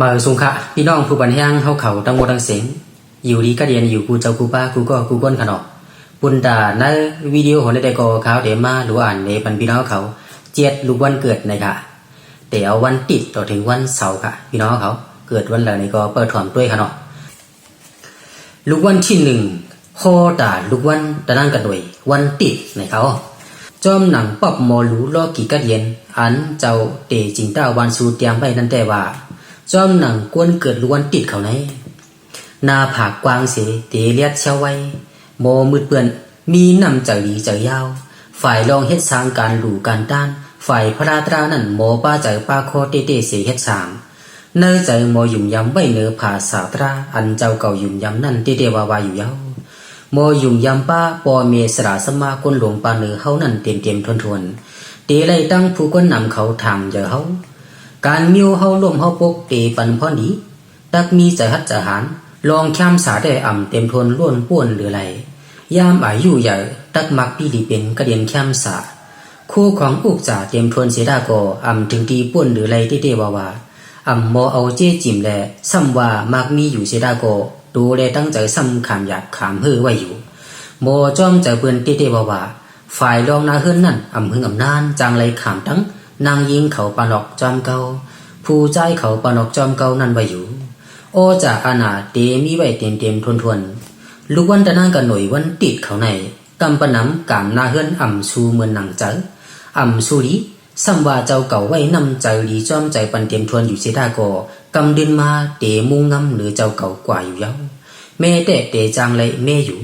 มาสุงคะพี่น้องผู้บันแห้งเฮาเขาตั้งหมดทั้งเสียงอยู่ดีก็เรียนอยู่กูเจ้ากูป้ากูก็กูก้นขนอกปุนตาในวิดีโอของในแต่ก็เขาเดมาหรืออ่านในปันพี่น้องเขา เจ็ดลูกวันเกิดในค่ะแต่เอาวันติดต่อถึงวันเสาร์ค่ะ พี่น้องเขาเกิดวันอะไรก็เปิดถ่อมด้วยค่ะเนาะลูกวันที่หนึ่งโคตาลูกวันตะนั่งกันด้วยวันติดในเขาจอมหนังปอบมอลูลอกี่กัดเย็น อันเจ้าเตจิงต้าวันสูเตรียมไว้นั่นแต่ว่า จอมหนังกวนเกิดล้วนติดเขาไหนหนาผากกวางเสเตเลียดเชาไว้โมมืดเปื่อน มีนำใจดีใจยาว ฝ่ายรองเฮ็ดสร้างการหลูการต้าน ฝ่ายพระราตรานั่นโมป้าใจป้าโคเตเตเสเฮ็ดสร้างเนื้อใจโมยุ่มยำไว้เนื้อผาสาตราอันเจ้าเก่ายุ่มยำนั่นเตเตวาวาอยู่ยาวโมยุ่มยำป้าปอเมสราสมาคนหลวงปาเนื้อเฮานั่นเต็มเต็มทวนทวนเตไลตั้งผู้คนนำเขาทางเจอเฮา การมิวเฮาล่มเฮาปกเตปันพอดีตักมีใจฮัดจะหารลองแคมสาได้อ่ำเต็มทนล้วนป้วนหรือไรยามอายุใหญ่ตักมักพี่ดีเป็นกระเดียนแคมสาคู่ของอุกจ่าเต็มทนเสดาก็อ่ำถึงตีป้วนหรือไรที่เตวาวาอ่ำโมเอาเจ้จิมแลซ้ำว่ามักมีอยู่เสดาก็ดูแลตั้งใจซ้ำขามหยาดขามเฮือไว้อยู่โมจ้อมใจเปือนที่เตวาวาฝ่ายรองนาเฮือนนั่นอ่ำหึงอ่ำนานจางไรขามทั้ง นางยิงเขาปานอกจอมเก่าผู้ใจเขาปานอกจอมเกานั่นไว้อยู่ โอจากอาณาเตมีไว้เต็มเต็มทวนทวนลูกวันตะนางกันหน่วยวันติดเขาในกำปน้ำกามนาเฮือนอ่ำชูเหมือนนางเจออ่ำชูดีสัมว่าเจ้าเก่าไว้นำใจดีจอมใจปันเต็มทวนอยู่เสียดาก็กำเดินมาเตมุงงำหรือเจ้าเก่ากว่าอยู่เย้าแม่แต่เตจางเลยแม่อยู่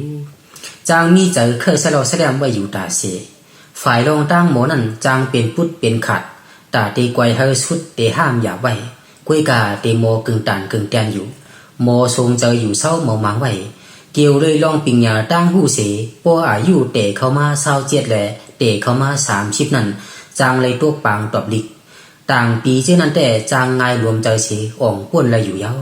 จางมีใจเคยสลอแสดงไว้อยู่ตาเส ฝ่ายรองตั้งหมอนั่นจางเป็นพุทธเป็นขัดตาเตกวยเฮสุดเตห้ามอย่าไว้กุ้ยกาเตโมกึ่งตันกึ่งแตนอยู่โมทรงเจออยู่เศร้าโมอมังไว้เกี่ยวเลยลองปิงยาตั้งหูเสปัวอายุเตะเข้ามาเศร้าเจ็ดแหละเตะเข้ามาสามชิปนั่นจางเลยตัวปางตอบลิกต่างปีเช่นนั้นแต่จางไงรวมใจเสอ่องป้วนเลยอยู่เย้า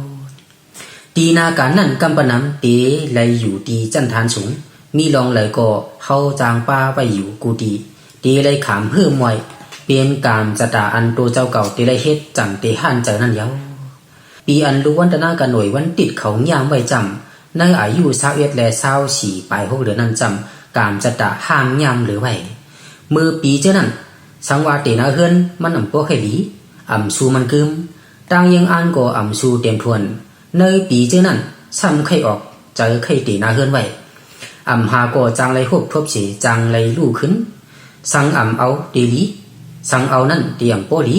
ตีนาการนั่นกำปน้ำเตเลยอยู่ตีจันทานสูง มีลองเลยก็เข้าจางป้าไว้อยู่กูตีตีเลยขามเพิ่มมวยเปลี่ยนการจตาอันตัวเจ้าเก่าตีเลยเฮ็ดจังเตหันใจนั่นเย้าปีอันรู้วันตนากันหน่วยวันติดเขายามไว้จำในอายุสาวเอ็ดและสาวสี่ปายหกเดือนนั้นจำการจตาห้ามยามหรือไว้มือปีเจ้านั้นสังวาเตนาเฮือนมันอ่ำพวกให้ดีอ่ำสูมันกึมต่างยังอ่านก็อ่ำสูเต็มทวนในปีเจ้านั้นซ้ำไข่ออกเจอไข่เตนาเฮือนไว้ อ่ำหาก็จังไรหกทบเสียจังไรลู่ขึ้น สังอ่ำเอาดีลีสังเอานั่นเตรียมโปลี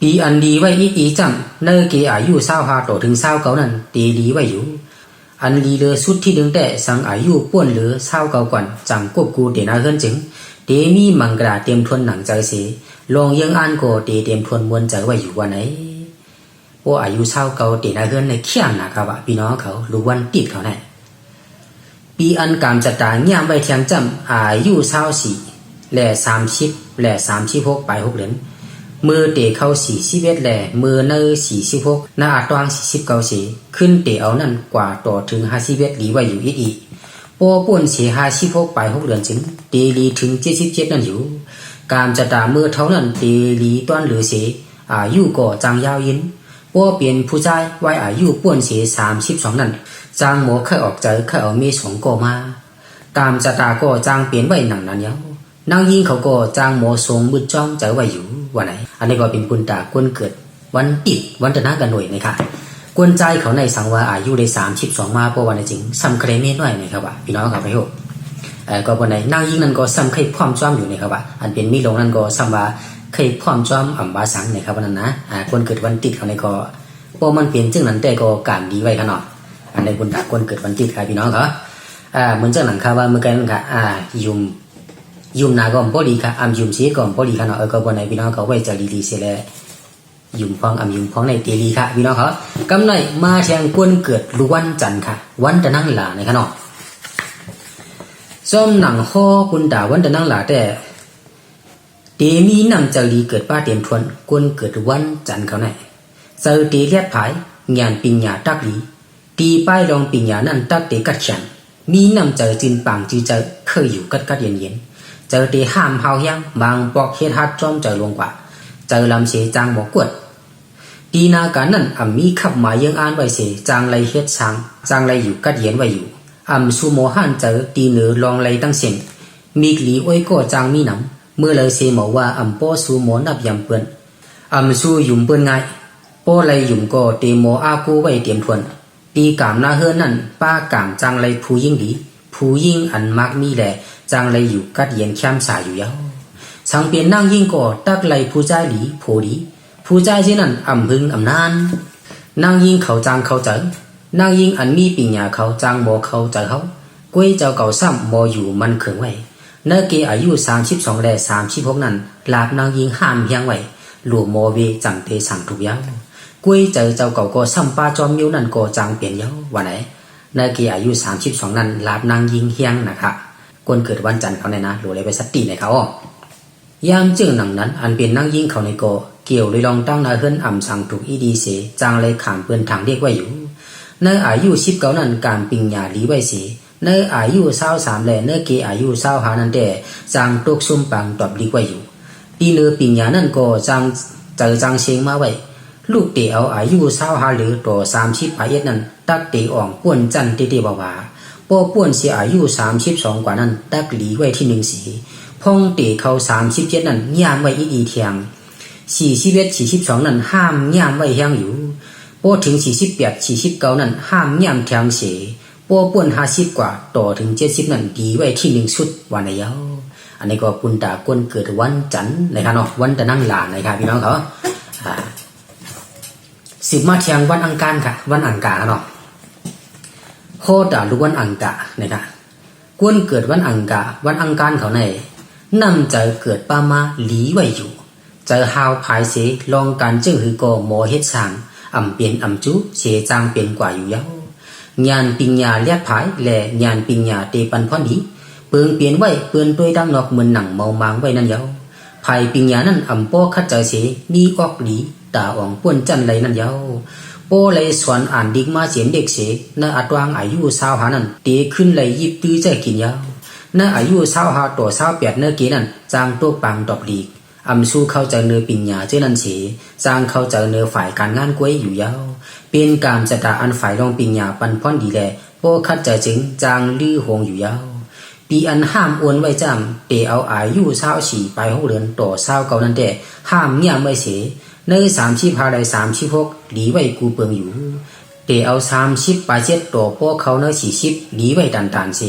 ปีอันดีไว้อีอีจำเนอเกอายุเศร้าหาต่อถึงเศร้าเก่านั่นตีดีไว้อยู่ อันลีเลอสุดที่ดึงแต่สังอายุป้วนเหลือเศร้าเก่าก่อนจังกบกูเดนาเฮิรนจึงเตมีมังกราเตรียมทวนหนังใจเสียลองยังอ่านก็เตเตรียมทวนมวลใจไว้อยู่วันไหนพวกอายุเศร้าเก่าเดนาเฮิรนในเขี้ยนนะครับพี่น้องเขารู้วันติดเขาแน่ ปีอันกามจะตายย่ามไว้เทียงจำอายุเศร้าสี่และสามสิบและสามสิบหกไปหกเหรียญมือเตะเข้าสี่สิบเอ็ดแหล่มือเนอสี่สิบหกหน้าอาตวางสี่สิบเก้าสีขึ้นเตะเอานั่นกว่าต่อถึงห้าสิบเอ็ดหลีไว้อยู่อีกอีกปอป่วนเสียห้าสิบหกไปหกเดือนจึงเตลีถึงเจ็ดสิบเจ็ดนั่นอยู่การจะตามือเท่านั้นเตลีต้อนเหลือเสียอายุก่อจางยาวยินปอเปลี่ยนผู้ชายไว้อายุป่วนเสียสามสิบสองนั่น จางหมอเคยออกใจเคยเอาเมสองก่อมากามจะตาก็จางเปลี่ยนไว้หนังนั้นเนี้ยนางยิงเขาก็จางหมอทรงมืดจ้องใจไว้อยู่วันไหน อันนี้ก็เป็นปุนตากวนเกิด วันติดวันตนากันหน่วยนะคะกวนใจเขาในสังวาอายุได้สามสิบสองมาเพราะวันจริงซ้ำเครเมตหน่อยนะครับว่าพี่น้องครับไปโหเออก็วันไหนนางยิงนั้นก็ซ้ำเคยพร้อมจ้อมอยู่นะครับว่าอันเป็นมีลงนั้นก็ซ้ำว่าเคยพร้อมจ้อมอ่ำบาสังนะครับวันนั้นนะอ่ากวนเกิดวันติดเขาในก็พอมันเปลี่ยนจึงนั้นแต่ก็การดีไว้ขนาด อันในปุนตากวนเกิดวันติดครพี่น้องเขาอ่าเหมือนเจ้าหนังค่ะว่าเมื่อกี้นั่นค่ะอ่ายุมยุมนาก็บ่ดีค่ะอำยุมเสียก็บ่ดีค่ะเนาะเออก็บ่ในพี่น้องเขาไว้จะดีๆเสียแล้วยุมพองอำยุมพองในเตลีค่ะพี่น้องเขากำหนดมาแทงกวนเกิดลุวันจันทร์ค่ะ วันตะนั่งหลาในค่ะเนาะซ้อมหนังฮอคุณด่าวันตะนั่งหลาแต่เตมีนำเจลีเกิดป้าเตรียมทวนกวนเกิดวันจันทร์เขาไหนเจอเตเลียดผายงานปิญญาตักลี ตีป้ายรองปิญญานั่นตักเตกัดฉันมีนำเจอจินปังจีเจอเคยอยู่กัดกัดเย็นเย็นเจอตีห้ามเฮายังบางปอกเฮ็ดฮัดจอมเจอลงกว่าเจอลำเสจางบอกกวดตีนาการนั้นอ่ำมีขับหมายยังอ่านไว้เสจางไรเฮ็ดช้างจางไรอยู่กัดเย็นไว้อยู่อ่ำสูโมหันเจอตีเหนือลองไรตั้งเสียงมีกลีอ้อยก็จางมีหนำเมื่อเลยเสหมอว่าอ่ำป้อสูโมนับยำเปื้อนอ่ำสูยุ่มเปื้อนง่ายป้อไรยุ่มก็เตโมอากูไว้เตรียมทวน ตีกามหน้าเฮือนนั่นป้ากามจางไรผู้ยิ่งดีผู้ยิ่งอันมักมีแหละจางไรอยู่กัดเย็นแคมสายอยู่ยาวสังเปลี่ยนนั่งยิ่งก็ตักไรผู้ใจหลีโพดีผู้ใจที่นั่นอ่ำพึงอ่ำนานนางยิ่งเขาจางเขาเจอนางยิ่งอันมีปิญญาเขาจางโมเขาเจอเขากล้วยเจ้าเก่าซ้ำโมอยู่มันเขิงไว้เนื้อเกอายุสามสิบสองและสามสิบหกนั้นลาบนางยิ่งห้ามเฮียงไว้หลวงโมเวจังเตสังทุกยาว กล้ยเจอเจ้าเก่าก็ซ้ำป้าจอมมิ้วนั่นก็จางเปลี่ยนเยาวันไหนเนเกอายุสามสิบสองนั้นลาบนางยิงเฮียงนะคะคนเกิดวันจันทร์เขาเนี่ยนะหลวเลยไปสติในเขาอ้อยามจึงหนังนั้น อันเป็นนางยิงเขาในโกเกี่ยวเลยลองตั้งนาเฮิรนอ่ำสั่งถูกอีดีเสจางเลยขามเปือนทางเรียกไว้อยู่ในอายุสิบเก้านั้นการปิงยาลีไว้เสในอายุเศร้าสามแลเนเกอายุเศร้าหานั้นแต่จางตกซุ่มปังตอบลีไว้อยู่ปีเนอปิงยานั้นก็จางเจอจางเชงมาไว้ ลูกเต๋เออายุเศร้าหาหรือต่อสามสิบปายเอ็ดนั้น ตักเต๋อ่องป้วนจันตเตบาวาป้อป้วนเสียอายุสามสิบสองกว่านั้น ตักหลีไว้ที่หนึ่งสีพองเต๋เขาสามสิบเจ็ดนั้นย่ามไว้อีอีเทียงสี่สิบเอ็ดสี่สิบสองนั้นห้ามย่ามไว้แห้งอยู่พอถึงสี่สิบแปดสี่สิบเก้านั้นห้ามย่ามแทงเสพอป่วนห้าสิบกว่าต่อถึงเจ็ดสิบนั้นดีไว้ที่หนึ่งสุดวันยาวอันนี้ก็ปุณตาก้นเกิดวันจันทร์นะครับเนาะวันตะนั่งหลานนะครับพี่น้องเขาอ่า สิบมาเทียงวันอังคารค่ะ วันอังคาเนาะโคตาลูกวันอังคารนะครับก้นเกิดวันอังคาวันอังคารเขาในนำใจเกิดป้ามาหลีไว้อยู่เจอฮาวภายเสลองการจึงหือก็โมเฮ็ดสางอ่ำเปลี่ยนอ่ำจุเสจางเปลี่ยนกว่าอยู่ยาวญาณปิญญาเลียดภายและญาณปิญญาเตปันพอดีเปิงเปลี่ยนไว้เปือนด้วยดังนอกเหมือนหนังเมามางไว้นั่นยาวภายปิญญานั้นอ่ำป้อคัดใจเสมีออกหลี ตาอ่องป้วนจันไหลนั่นยาวโป้เลยสวนอ่านดิกมาเสียนเด็กเสนอัตวางอายุสาวหานั้นเตขึ้นไหลยิบตื้อใจกินยาวเนอายุสาวหาต่อสาวแปดเนเกนั้นจางตัวปังดอกลีกอำสู้เข้าใจเนื้อปิญญาเจ้านันเฉจางเข้าใจเนื้อฝ่ายการงานกล้วยอยู่ยาวเป็นการจะตาอันฝ่ายรองปิญญาปันพ่อนดีแลโปคัดใจจึงจางลื้อหงอยู่ยาวปีอันห้ามอวนไว้จำเตเอาอายุเศร้าสี่ไปหกเดือนต่อเศร้าเก่านั้นแต่ห้ามเงี่ยไม่เส เนอสามชิพาไดสามชิพกหลีไว้กูเปิงอยู่เตเอาสามชิปปลายเจ็ดต่อพวกเขาเนื้อสี่ชิปหลีไว้ดันตานเส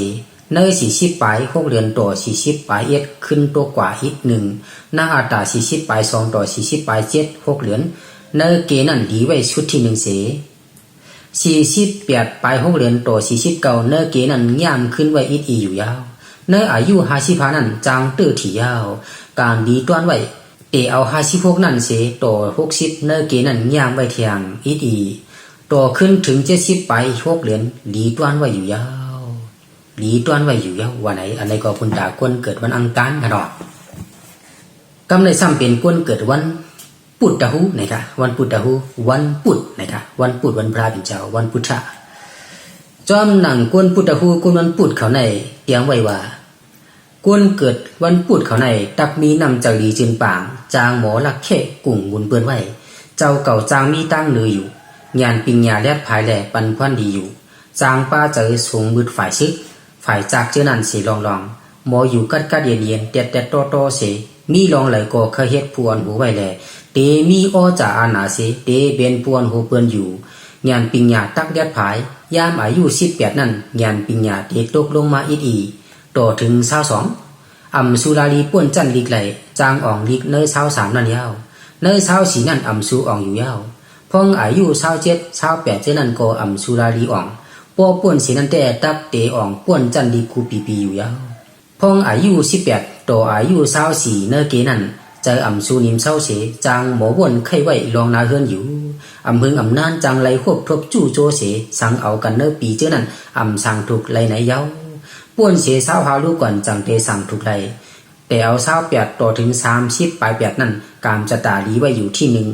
เนยสี่สิบปลายหกเดือนต่อสี่สิบปลายเอ็ดขึ้นตัวกว่าอีกหนึ่งหน้าอัตาสี่สิบปลายสองต่อสี่สิบปลายเจ็ดหกเหรียญเนยเกนั่นดีไว้ชุดที่หนึ่งเสสี่สิบแปดปลายหกเหรียญต่อสี่สิบเก้าเนยเกนั่นย่ามขึ้นไว้อีกอีอยู่ยาวเนยอายุห้าสิบห้านั่นจางตื้อถี่ยาว การดีต้อนไว้ เอเอาห้าสิบหกนั่นเสต่อหกสิบเนยเกนั่นย่ามไว้เทียงอีกอีต่อขึ้นถึงเจ็ดสิบไปหกเหรียญดีต้อนไว้อยู่ยาวหลีต้วนไว้อยู่ยาววันไหนอันไหนก็คุณตาก้นเกิดวันอังคารกันดอกกำในซ้ำเป็นก้นเกิดวันปุตตะหูนะคะวันปุตตะหูวันปุตนะคะวันปุตวันพระเป็นเจ้าวันพุทธะจอมหนังก้นปุตตะหูก้นวันปุตเขาในเตียงไว้ว่า ก้นเกิดวันปุตเขาใน ตักมีนำเจ้าหลีจืนปาง จางหมอลักเขกุ่งบุญเปื้อนไว้ เจ้าเก่าจางมีตั้งเนืออยู่งานปิญญาแลบภายแหล่ปันพันดีอยู่ จางป้าเจอสูงมืดฝ่ายซึกฝ่ายจากเจอนันสีลองลองหมออยู่กัดกัดเย็นเย็นเต็ดเต็ดโตโตเสมีลองไหลก็เคยเฮ็ดพวนหูไว้แลเตมีอ้อจ่าอานาเสเตเบนพวนหูเปือนอยู่งานปิญญาตักเด็ดผาย ยามอายุสิบแปดนั่นงานปิญญาเตตกลงมาอีอี ต่อถึงเศร้าสองอ่ำสุลาลีป้วนจันลีกไหลจางอ่องลีกเนยเศร้าสามนั่นยาวเนยเศร้าสีนั่นอ่ำสูอ่องอยู่ยาวพองอายุเศร้าเจ็ดเศร้าแปดเจนั่นก็อ่ำสุลาลีอ่องป้อป้วนสีนั่นแต่ตักเตอ่องป้วนจันลีคูปีปีอยู่ยาวพองอายุสิบแปดต่ออายุเศร้าสี่เนเกนั่นใจอ่ำสูนิมเศร้าเสจางหมอวนไข้ไว้ลองนาเฮือนอยู่อำเพึงอำนานจางไหลควบทบจู่โจเสสังเอากันเนอปีเจ้านั่นอ่ำสังถูกไหลไหนเย้า ป้วนเสเศร้าหาลูกก่อนจังเตสังถูกไหลแต่เอาเศร้าแปดต่อถึงสามสิบปลายแปดนั่นกามจะตาลีไว้อยู่ที่หนึ่ง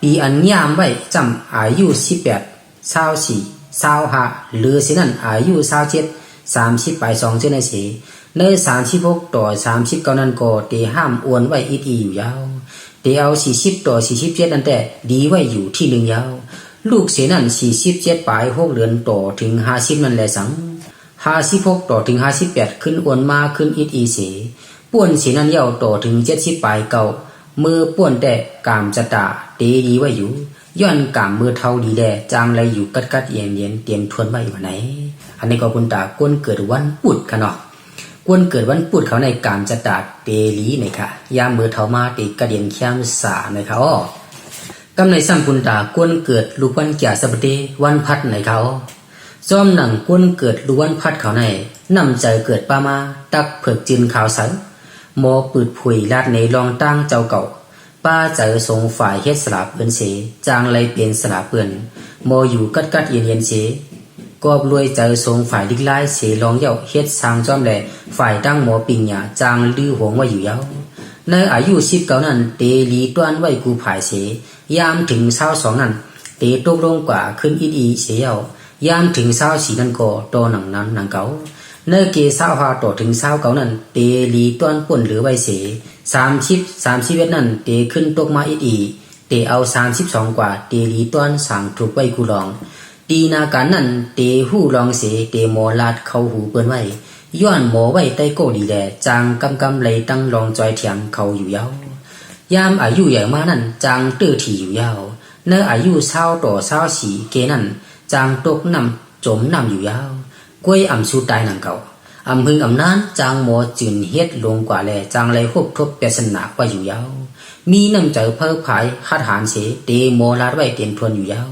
ปีอันยามไว้จำอายุสิบแปดเศร้าสี่เศร้าห้าหรือสินั่นอายุเศร้าเจ็ดสามสิบปลายสองเจนเสในสามสิบหกต่อสามสิบเก้านั้นก็เตห้ามอวนไว้อีทีอยู่ยาวเตียวสี่สิบต่อสี่สิบเจ็ดนั่นแต่ดีไว้อยู่ที่หนึ่งยาวลูกเสียนั่นสี่สิบเจ็ดปลายหกเดือนต่อถึงห้าสิบนั่นแหละสัง ห้าสิบหกต่อถึงห้าสิบแปดขึ้นอ้วนมาขึ้นอิดอีเสป่วนเสียนั่นเยาวต่อถึงเจ็ดสิบปลายเก่ามือป่วนแต่กามจะตาเตดีไว้อยู่ย้อนกามมือเท่าดีแดจางไรอยู่กัดกัดเย็นเย็นเตรียมทวนไว้วันไหน อันนี้ก็คุณตากวนเกิดวันปุดกันเนาะกวนเกิดวันพุธเขาในการจะตาเตลีเนี่ยค่ะยามมือเทามาติกระเดียนแคมสาเนี่ยค่ะอ้อกำในสัมปุนตากวนเกิดลูกวันแก่สัปเดวันพัดในเขา ซ้อมหนังกวนเกิดลูกวันพัดเขาในนำใจเกิดป้ามา ตักเผือกจินขาวใสันโมปืดผุยลาดในรองตั้งเจ้าเก่า ป้าเจอทรงฝ่ายเฮ็ดสลับเปือนเสจางไรเปลี่ยนสลับเปือนโมอยู่กัดกัดเย็นเย็นเสกอบรวยเจอทรงฝ่ายดิกไล่เสลองเย่าเฮ็ดสางจอมแหล่ฝ่ายตั้งหมอปิงหยาจางลือหวงไว้อยู่เย้าในอายุสิบเก้านั้นเตลีต้วนไว้กูผายเสยามถึงเช้าสองนั้นเตตกลงกว่าขึ้นอีดีเสียเย้า ยามถึงเช้าสีนั้นก็โตหนังนั้นหนังเก่าเนื้อเกเช้าหาต่อถึงเช้าเก่านั้นเตลีต้วนป่นหรือไว้เสสามสิบสามสิบเอ็ดนั้นเตขึ้นตกมาอีดีเตเอาสามสิบสองกว่าเตลีต้วนสั่งถูกไว้กูลองตีนาการนั้นเตหู้ลองเสเตโมลาดเข้าหูเปิ้นไว้ย้อนหมอไว้ใต้โกดีแลจางกำกำเลตั้งรองจอยเถียมเขาอยู่ยาวยามอายุใหญ่มานั้นจางตื้อถี่อยู่ยาวเนื้ออายุเศร้าต่อเศร้าสีเกนั้น จางตกนำจมนำอยู่ยาวกล้วยอ่ำสู้ตายนังเก่าอำพึงอำนานจางหมอจืนเฮ็ดลงกว่าแลจางเลยฮบทบเปสนาไว้อยู่ยาวมีน้ำใจเพิ่ผายคาถานเสเตโมลาดไว้เตียนทวนอยู่ยาว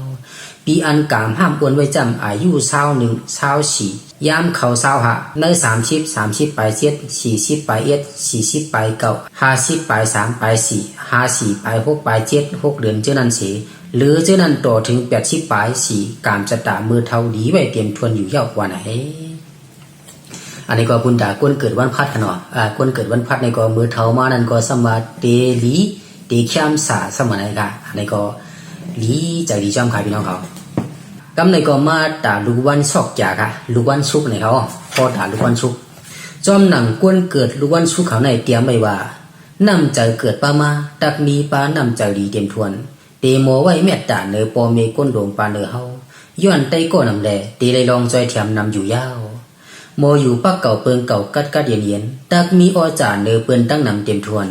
ปีอันกามห้ามอวนไว้จำอายุเศร้าหนึ่งเศร้าสี่ยามเขาเศร้าหะในสามสิบสามสิบปลายเจ็ดสี่สิบปลายเอ็ดสี่สิบปลายเก้าห้าสิบปลายสามปลายสี่ห้าสี่ปลายหกปลายเจ็ดหกเดือนเจ้านั้นเสีย หรือเจ้านั้นต่อถึงแปดสิบปลายสี่กามจะตามือเท่าดีไว้เตรียมทวนอยู่ยาวกว่าไหน อันนี้ก็บุญดากวนเกิดวันพัดกันเนาะอ่ากวนเกิดวันพัดในก็มือเท่ามานั่นก็สมาเตลีเตข้ามสาสมัยกันอันนี้ก็ลีใจดีจอมขายพี่น้องเขากำในก็มาตาลูกวันซอกจากะลูกวันชุกในเขาพอตาลูกวันชุก จอมหนังกวนเกิดลูกวันชุกเขาในเตรียมไว้ว่านำใจเกิดป้ามาตักมีป้านำใจดีเต็มทวน เตโมไว้เมตตาเนอปอเมก้นโดวงปาเนอเฮาย้อนไตก็นำแลเตเลยลองจอยแถมนำอยู่ยาวโมอยู่ปักเก่าเปิงเก่ากัดกัดเย็นเย็นตักมีออจาเนอเปิ้นตั้งนำเต็มทวน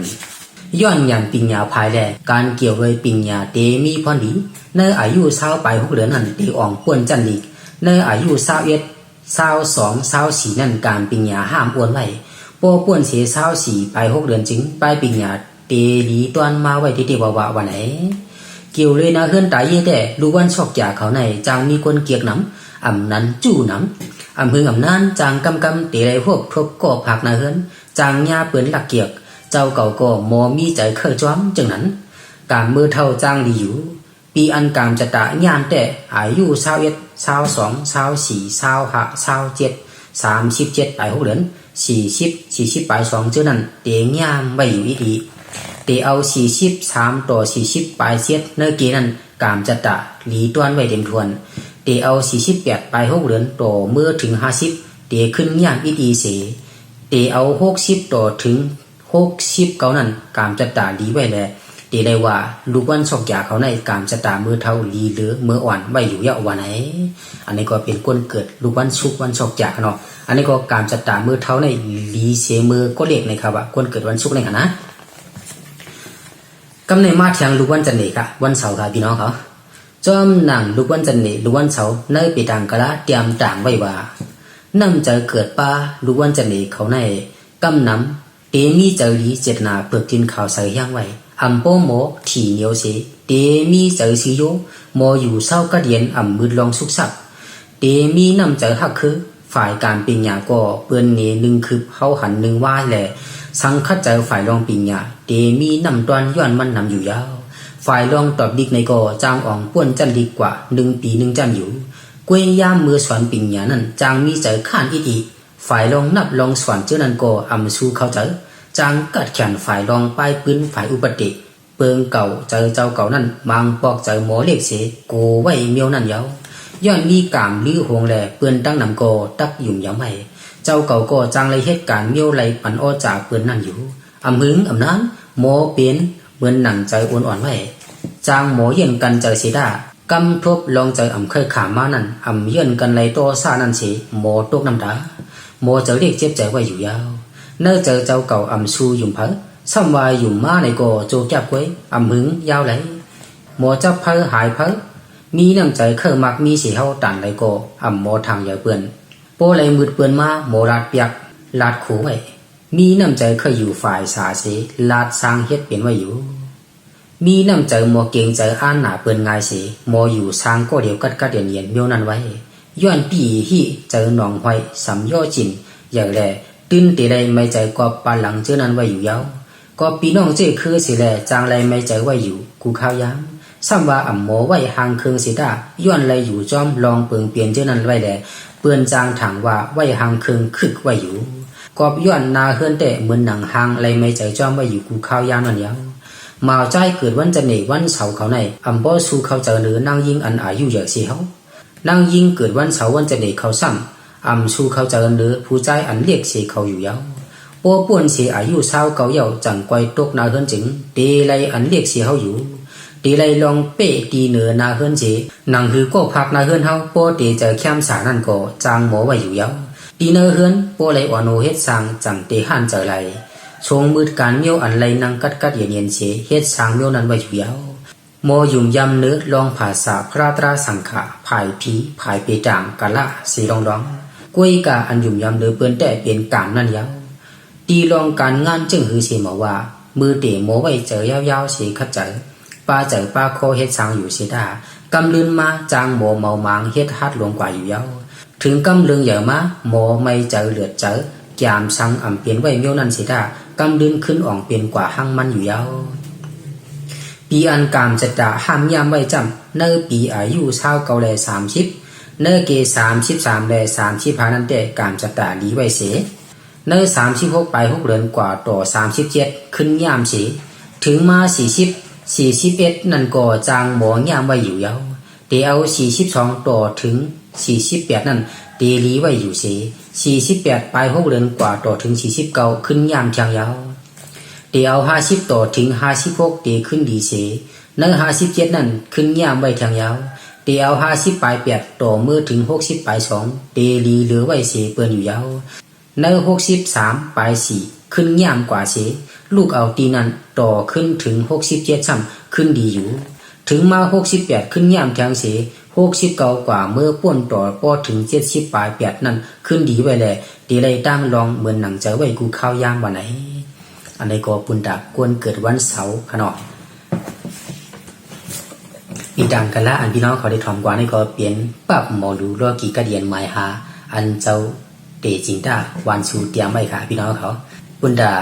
ย้อนยันปิญญาภายแลการเกี่ยวเลยปิญญาเตมีพรดีในออายุเศร้าไปหกเดือนนั้นตีอ่องป้วนจันดีในออายุเศร้าเอ็ดเศร้าสองเศร้าสี่นั่นการปิญญาห้ามอ้วนไว้ปอป้วนเสียเศร้าสี่ไปหกเดือนจึงไปปิญญาเตดีตอนมาไว้ที่เทวาวาวันไหน เกี่ยวเลยนะเฮือนตายเยแต่รู้วันชอกจากเขาในจางมีคนเกียกน้ำอ่ำนั้นจู้น้ำอ่ำพึงอ่ำนั้นจางกำกำเตไรพวกทบกอบผักนาเฮือนจางญาเปือนหลักเกียกเจ้าเก่าก็มอมีใจเคยจ้อมจังนั้นการมือเท่าจางดีอยู่ปีอันกามจะตะยานแต่อายุเศร้าเอ็ดเศร้าสองเศร้าสี่เศร้าห้าเศร้าเจ็ดสามสิบเจ็ดไปหกเดือนสี่สิบสี่สิบไปสองเจ้านั้นเตียงยามไว้อยู่อีดี ตเอาสี่สิบสามต่อสี่สิบปลายเสียดเนื้อเกนั้นกามจะตะหลีต้วนไว้เต็มทวนเตเอาสี่สิบแปดไปหกเดือนต่อเมื่อถึงห้าสิบเตขึ้นยามอีดีเสเตเอาหกสิบต่อถึงหกสิบเก้านั้นกามจะตาดีไว้แลเตได้ว่าลูกวันชอกยาเขาในกามจะตามือเท่าลีเหลือมืออ่อนไว้อยู่ยาววันไหน อันนี้ก็เป็นก้นเกิดลูกวันชุกวันชอกยาเนาะอันนี้ก็กามจะตามือเท่าในลีเสมือก็เรียกนะครับว่าก้นเกิดวันชุกในกันนะ กำในมาเทียงลูกวันจันเนกะวันเสาร์ค่ะพี่น้องเขาจอมหนังลูกวันจันเนลูกวันเสาร์ในปีต่างกะละเตรียมต่างไว้ว่านำใจเกิดป้าลูกวันจันเนเขาในกำนำเตมีใจดีเจตนาเปิดกินข่าวใส่ย่างไว้อำโปโมถี่เหนียวเสเตมีใจสิโยโมอยู่เศร้ากระเดียนอำมืดลองสุกสักเตมีนำใจหักคือฝ่ายการเปิญญาก็เปื้อนเนหนึ่งคือเฮาหันหนึ่งว่าแหละ สังคัดใจฝ่ายรองปิญญาเตมีนำตอนย้อนมันนำอยู่ยาว ฝ่ายรองตอบดิกในก็จางอ่องป้วนจันดีกว่าหนึ่งปีหนึ่งจันอยู่กวยยามมือสอนปิญญานั้นจางมีใจข้านอีดีฝ่ายรองนับลองสอนเจ้านันก็อำสู้เข้าใจจางกัดแขนฝ่ายรองป้ายปืนฝ่ายอุปติเปิงเก่าเจอเจ้าเก่านั้นมางปอกเจหมอเล็กเสโกไว้เมียวนั่นยาวย้อนมีกามลื้อหงแหลเปือนตั้งนำก็ตักยุ่มยาวไม่ เจ้าเก่าก็จางเลยเหตุการณ์เมียวไหลปันอ้อจากเปืนนั่นอยู่อำหึงอำนั้นหมอเปลี่ยนเหมือนหนังใจอ่อนอ่อนไว้จางหมอเย็นกันเจอสีดากำทบลองใจอ่ำเคยขามานั่นอ่ำเย็นกันเลยโตซานั่นสิหมอตกน้ำตาหมอเจอเรียกเจ็บใจไว้อยู่ยาวเนอเจอเจ้าเก่าอ่ำชูยุ่มเพอซ้ำวายยุ่มมาในก่อโจจับไว้อ่ำหึงยาวไหลหมอจับเพอหายเพอมีน้ำใจเคยมักมีสีเฮาตันไรก่ออ่ำหมอทางยาเปื่อน โปเลยมืดเปือนมาหมอลาดเปียกลาดขู่ไว้มีน้ำใจเคยอยู่ฝ่ายสาเสลาดสร้างเฮ็ดเป็นไว้อยู่ มีน้ำใจหมอเก่งใจอ่านหนาเปิ้นง่ายเสหมออยู่สร้างก็เดียวกัดกัดเดียนเย็นเมียวนั้นไว้ย้อนปีฮีเจอหนองห้อยสำย่อจินอย่างแลตื้นตีไรไม่ใจก็ปานหลังเจอนั้นไว้อยู่ยาวก็ปีน้องเจ้คือสิแลจางไรไม่ใจไว้อยู่ กูข้าวยามซ้ำว่าอ่ำหมอไว้หางเคืองสิดาย้อนไรอยู่จอมลองเปิงเปลี่ยนเจอนั้นไว้แล เปื้อนจางถังว่าไว้หางเคืองคึกไว้อยู่กอบย้อนนาเฮือนแต่เหมือนหนังหางไรไม่ใจจ้อมไว้อยู่กูข้าวยามนั่นยาวมาใจเกิดวันจันทร์ในวันเสาร์เขาในอำบ่สู้เขาเจอหรือนางยิงอันอายุเยอะสิเฮานางยิงเกิดวันเสาร์วันจันทร์ในเขาซ้ำอำสู้เขาเจอหรือผู้ใจอันเรียกสิเขาอยู่ยาวปัวป่วนเสิอายุเศร้าเกาเยาจังไกวตกนาเฮือนจึงตีไลอันเรียกสิเฮาอยู่ ตีไลลองเป้ตีเหนือนาเฮือนสินางคือก็พักนาเฮือนเฮาปัวตีเจอแคมสานั่นก็จางหมอไว้อยู่ยาวตีเนอเฮือนปัวไลอ่อนโอเฮ็ดสังจังเตหันเจอไลชงมืดการเมียวอันไรนังกัดกัดเย็นเย็นเสเฮ็ดสางเมียวนั้นไว้อยู่ยาวโมยุ่มยำเนื้อลองภาษาพระตราสังขะภายผีภายเปจางกะละสีรองรองกวยกาอันยุ่มยำเนื้อเปิ้นแต่เปลี่ยนการนั่นยาวตีลองการงานจึงหือเสมาว่า มือเตะโมไว้เจอยาวๆเสคัดเจ ป้าเจอป้าโคเฮ็ดสางอยู่เสียดากำลืนมาจางโมเมามางเฮ็ดฮัดลงกว่าอยู่เยาถึงกำลืนใหญ่มาโมไม่เจอเหลือเจอยามสังอ่ำเปลี่ยนไว้เมียวนั้นเสียดากำดึงขึ้นอ่องเปลี่ยนกว่าหั่งมันอยู่เยาปีอันกามจะดาห้ามยามไว้จำเนอปีอายุเศร้าเกาแลสามสิบเนอเกสามสิบสามแลสามสิบพานันแต่กามจะดาลีไว้เสเนอสามสิบหกไปหกเดือนกว่าต่อสามสิบเจ็ดขึ้นยามเสถึงมาสี่สิบ สี่สิบเอ็ดนั่นก็จางหมองยามไว้อยู่ยาวเดี๋ยวสี่สิบสองต่อถึงสี่สิบแปดนั่นเดลีไว้อยู่เสีสี่สิบแปดไปหกเดือนกว่าต่อถึงสี่สิบเก้าขึ้นยามเชียงยาวเดี๋ยวห้าสิบต่อถึงห้าสิบหกเดี๋ยวขึ้นดีเสเนื้อห้าสิบเจ็ดนั่นขึ้นยามไว้เชียงยาวเดี๋ยวห้าสิบปลายแปดต่อเมื่อถึงหกสิบปลายสองเดลีเหลือไว้เสีเปื่อนอยู่ยาวเนื้อหกสิบสามปลายสี่ขึ้นยามกว่าเสี ลูกเอาตีนั้นต่อขึ้นถึงหกสิบเจ็ดซ้ำขึ้นดีอยู่ ถึงมาหกสิบแปดขึ้นยามเชียงเสหกสิบเก้ากว่าเมื่อป้วนต่อปอถึงเจ็ดสิบปลายแปดนั่นขึ้นดีไว้แหละดีเลยตั้งลองเหมือนหนังเจอไว้กูข้าวยามวันไหน อันนี้ก็ปุ่นดากวนเกิดวันเสาร์ขนอปีดังกันละอันพี่น้องเขาได้ทอมกว่านี่ก็เปลี่ยนปรับหมอดูรอกีกระเดียนหมายหาอันเจ้าเตจิงตาวันสูเตรียมไว้ค่ะ พี่น้องเขาปุ่นดา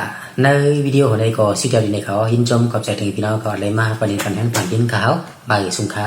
ในวิดีโอของนี้ก็สุดยอดในเขายินชมกับใจถึงพี่น้องเขาเลยมาประเด็นกันทั้งผ่านดินเขาใบสุงค้า